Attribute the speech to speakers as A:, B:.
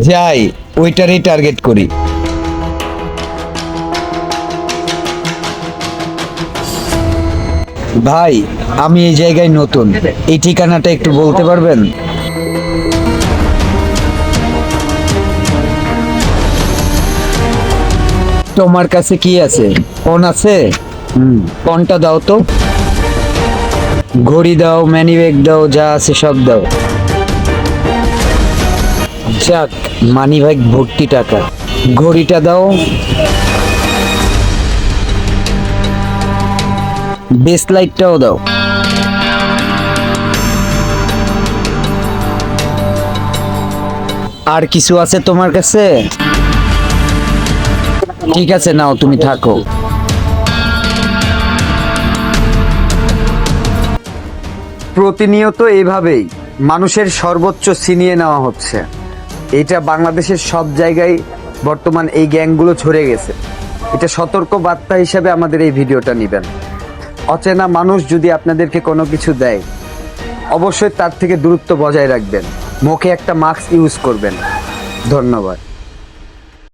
A: যাই ওইটারই টার্গেট করি। ভাই আমি এই জায়গায় নতুন। এই ঠিকানাটা একটু বলতে পারবেন? তোমার কাছে কি আছে? ফোন আছে? হুম। ফোনটা দাও তো। ঘড়ি দাও ম্যানি ব্যাগ দাও যা আছে সব দাও। মানি ব্যাগ ভর্তি টাকা। ঘড়িটা দাও। বেস লাইটটাও দাও। আর কিছু আছে তোমার কাছে? ঠিক আছে, নাও, তুমি থাকো। প্রতিনিয়ত এভাবেই মানুষের সর্বোচ্চ ছিনিয়ে নেওয়া হচ্ছে। এটা বাংলাদেশের সব জায়গায় বর্তমান এই গ্যাংগুলো ছড়ে গেছে। এটা সতর্ক বার্তা হিসাবে আমাদের এই ভিডিওটা নেবেন। অচেনা মানুষ যদি আপনাদেরকে কোনো কিছু দেয়, অবশ্যই তার থেকে দূরত্ব বজায় রাখবেন। মুখে একটা মাস্ক ইউজ করবেন। ধন্যবাদ।